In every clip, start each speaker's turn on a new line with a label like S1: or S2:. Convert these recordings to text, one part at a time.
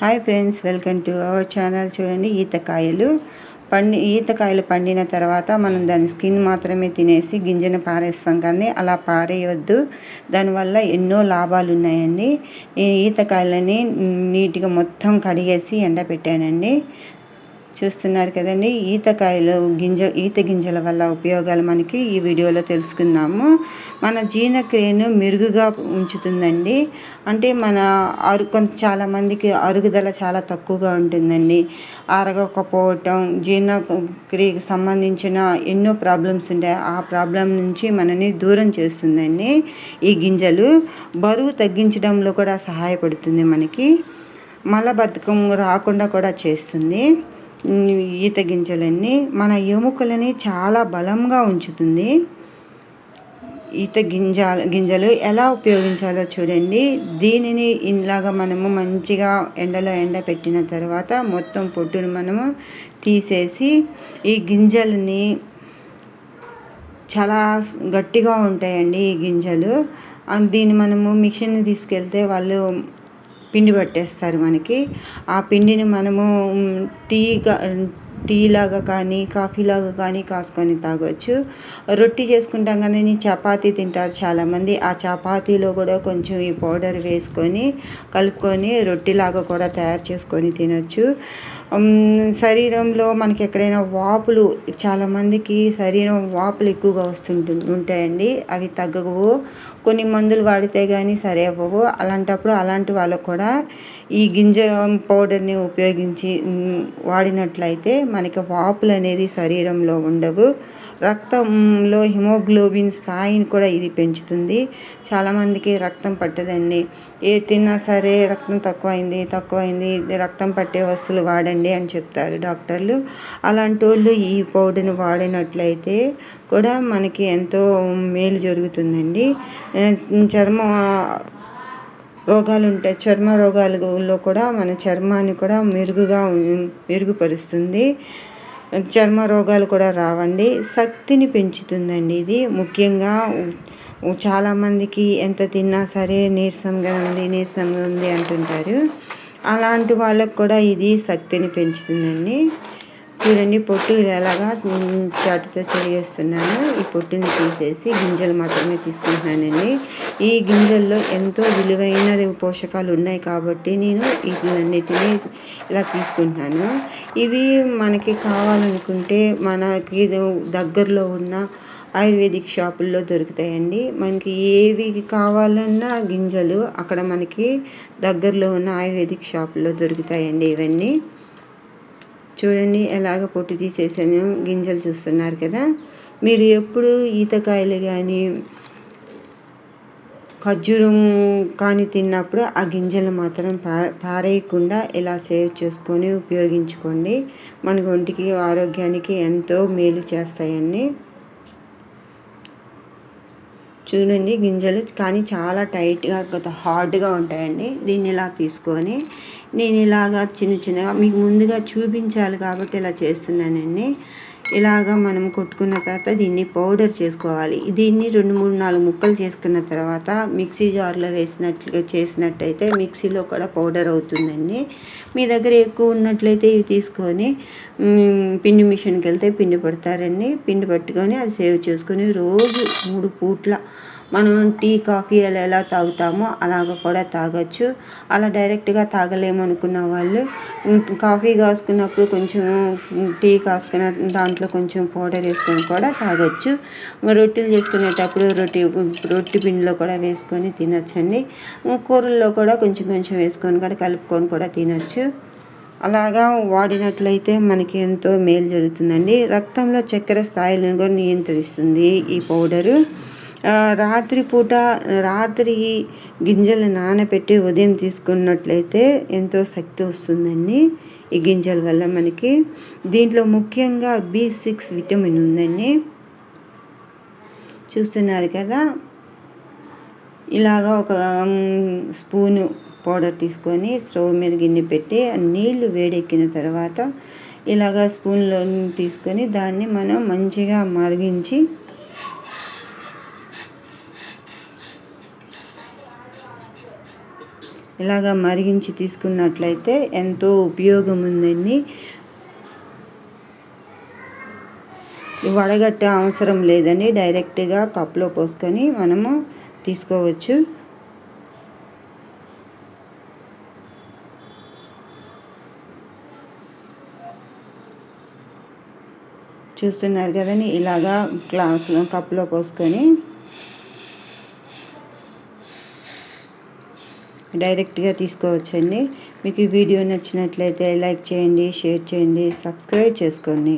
S1: Hi friends welcome to our channel చూడండి ఈతకాయలు. పండి ఈతకాయలు పండిన తర్వాత మనం దాని స్కిన్ మాత్రమే తినేసి గింజను పారేస్తాం కానీ అలా పారేయొద్దు. దానివల్ల ఎన్నో లాభాలు ఉన్నాయండి ఈ ఈతకాయలని నీట్గా మొత్తం కడిగేసి ఎండబెట్టానండి చూస్తున్నారు కదండి. ఈతకాయలు గింజ ఈత గింజల వల్ల ఉపయోగాలు మనకి ఈ వీడియోలో తెలుసుకుందాము. మన జీర్ణక్రియను మెరుగుగా ఉంచుతుందండి. అంటే మన అరు కొంత చాలామందికి అరుగుదల చాలా తక్కువగా ఉంటుందండి. అరగకపోవటం జీర్ణక్రియకి సంబంధించిన ఎన్నో ప్రాబ్లమ్స్ ఉంటాయి ఆ ప్రాబ్లం నుంచి మనని దూరం చేస్తుందండి ఈ గింజలు. బరువు తగ్గించడంలో కూడా సహాయపడుతుంది మనకి. మలబద్ధకం రాకుండా కూడా చేస్తుంది. ఈత గింజలన్నీ మన ఎముకలని చాలా బలంగా ఉంచుతుంది. ఈత గింజ గింజలు ఎలా ఉపయోగించాలో చూడండి. దీనిని ఇలాగా మనము మంచిగా ఎండలో ఎండపెట్టిన తర్వాత మొత్తం పొట్టును మనము తీసేసి ఈ గింజలని చాలా గట్టిగా ఉంటాయండి ఈ గింజలు. దీన్ని మనము మిషన్ తీసుకెళ్తే వాళ్ళు పిండి పట్టేస్తారు మనకి. ఆ పిండిని మనము టీగా టీ లాగా కానీ కాఫీ లాగా కానీ కాసుకొని తాగొచ్చు. రొట్టి చేసుకుంటాం కానీ చపాతీ తింటారు చాలామంది. ఆ చపాతీలో కూడా కొంచెం ఈ పౌడర్ వేసుకొని కలుపుకొని రొట్టిలాగా కూడా తయారు చేసుకొని తినొచ్చు. శరీరంలో మనకి ఎక్కడైనా వాపులు చాలామందికి శరీరం వాపులు ఎక్కువగా వస్తుంటు ఉంటాయండి. అవి తగ్గవు. కొన్ని మందులు వాడితే కానీ సరి అవ్వవు. అలాంటప్పుడు అలాంటి వాళ్ళకు కూడా ఈ గింజ పౌడర్ని ఉపయోగించి వాడినట్లయితే మనకి వాపులు అనేది శరీరంలో ఉండవు. రక్తంలో హిమోగ్లోబిన్ స్థాయిని కూడా ఇది పెంచుతుంది. చాలామందికి రక్తం పట్టదండి. ఏ తిన్నా సరే రక్తం తక్కువైంది తక్కువైంది రక్తం పట్టే వస్తువులు వాడండి అని చెప్తారు డాక్టర్లు. అలాంటి వాళ్ళు ఈ పౌడర్ని వాడినట్లయితే కూడా మనకి ఎంతో మేలు జరుగుతుందండి. చర్మ రోగాలు ఉంటాయి చర్మ రోగాలలో కూడా మన చర్మాన్ని కూడా మెరుగుగా మెరుగుపరుస్తుంది. చర్మ రోగాలు కూడా రావండి. శక్తిని పెంచుతుందండి ఇది. ముఖ్యంగా చాలామందికి ఎంత తిన్నా సరే నీరసంగా ఉంది నీరసంగా ఉంది అంటుంటారు. అలాంటి వాళ్ళకు కూడా ఇది శక్తిని పెంచుతుందండి. చూడండి పొట్టు ఎలాగా చాటుతో చెరిగేస్తున్నాను ఈ పొట్టుని తీసేసి గింజలు మాత్రమే తీసుకుంటున్నానండి. ఈ గింజల్లో ఎంతో విలువైన పోషకాలు ఉన్నాయి కాబట్టి నేను వీటినన్నిటినీ ఇలా తీసుకుంటున్నాను. ఇవి మనకి కావాలనుకుంటే మనకి దగ్గరలో ఉన్న ఆయుర్వేదిక్ షాపుల్లో దొరుకుతాయండి. మనకి ఏవి కావాలన్నా గింజలు అక్కడ మనకి దగ్గరలో ఉన్న ఆయుర్వేదిక్ షాపుల్లో దొరుకుతాయండి ఇవన్నీ. చూడండి ఎలాగ పొట్టు తీసేసాను గింజలు చూస్తున్నారు కదా. మీరు ఎప్పుడు ఈతకాయలు కానీ ఖర్జూరం కానీ తిన్నప్పుడు ఆ గింజలు మాత్రం పా పారేయకుండా ఇలా సేవ్ చేసుకొని ఉపయోగించుకోండి. మన ఒంటికి ఆరోగ్యానికి ఎంతో మేలు చేస్తాయండి. చూడండి గింజలు కానీ చాలా టైట్గా కొంత హార్డ్గా ఉంటాయండి. దీన్ని ఇలా తీసుకొని నేను ఇలాగా చిన్న చిన్నగా మీకు ముందుగా చూపించాలి కాబట్టి ఇలా చేస్తున్నానండి. ఇలాగా మనం కొట్టుకున్న తర్వాత దీన్ని పౌడర్ చేసుకోవాలి. దీన్ని రెండు మూడు నాలుగు ముక్కలు చేసుకున్న తర్వాత మిక్సీ జార్లో వేసినట్లుగా చేసినట్టయితే మిక్సీలో కూడా పౌడర్ అవుతుందండి. మీ దగ్గర ఎక్కువ ఉన్నట్లయితే ఇవి తీసుకొని పిండి మిషన్కి వెళ్తే పిండి పడతారండి. పిండి పట్టుకొని అది సేవ్ చేసుకొని రోజు మూడు పూట్ల మనం టీ కాఫీ అలా ఎలా తాగుతామో అలాగ కూడా తాగొచ్చు. అలా డైరెక్ట్గా తాగలేము అనుకున్న వాళ్ళు కాఫీ కాసుకున్నప్పుడు కొంచెం టీ కాసుకున్న దాంట్లో కొంచెం పౌడర్ వేసుకొని కూడా తాగొచ్చు. రొట్టెలు చేసుకునేటప్పుడు రొట్టె రొట్టె పిండిలో కూడా వేసుకొని తినచ్చండి. కూరల్లో కూడా కొంచెం కొంచెం వేసుకొని కూడా కలుపుకొని కూడా తినచ్చు. అలాగా వాడినట్లయితే మనకి ఎంతో మేలు జరుగుతుందండి. రక్తంలో చక్కెర స్థాయిలను కూడా నియంత్రిస్తుంది ఈ పౌడరు. రాత్రిపూట రాత్రి గింజలు నానబెట్టి ఉదయం తీసుకున్నట్లయితే ఎంతో శక్తి వస్తుందండి ఈ గింజల వల్ల మనకి. దీంట్లో ముఖ్యంగా బి సిక్స్ విటమిన్ ఉందండి. చూస్తున్నారు కదా? ఇలాగా ఒక స్పూను పౌడర్ తీసుకొని స్టవ్ మీద గిన్నె పెట్టి నీళ్ళు వేడెక్కిన తర్వాత ఇలాగా స్పూన్లో తీసుకొని దాన్ని మనం మంచిగా మరిగించి ఇలాగ మరిగించి తీసుకున్నట్లయితే ఎంతో ఉపయోగం ఉందండి వడగట్టే అవసరం లేదండి. డైరెక్ట్గా కప్లో పోసుకొని మనము తీసుకోవచ్చు. చూస్తున్నారు కదండి ఇలాగా గ్లాస్ కప్లో పోసుకొని డైరెక్ట్గా తీసుకోవచ్చండి. మీకు ఈ వీడియో నచ్చినట్లయితే లైక్ చేయండి షేర్ చేయండి సబ్స్క్రైబ్ చేసుకోండి.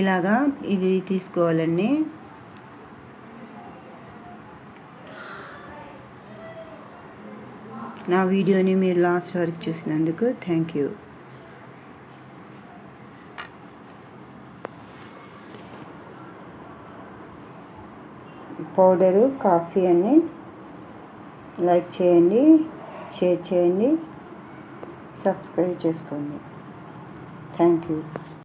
S1: ఇలాగా ఇది తీసుకోవాలండి. నా వీడియోని మీరు లాస్ట్ వరకు చూసినందుకు థ్యాంక్ యూ. పౌడరు కాఫీ అని లైక్ చేయండి షేర్ చేయండి సబ్స్క్రైబ్ చేసుకోండి. Thank you.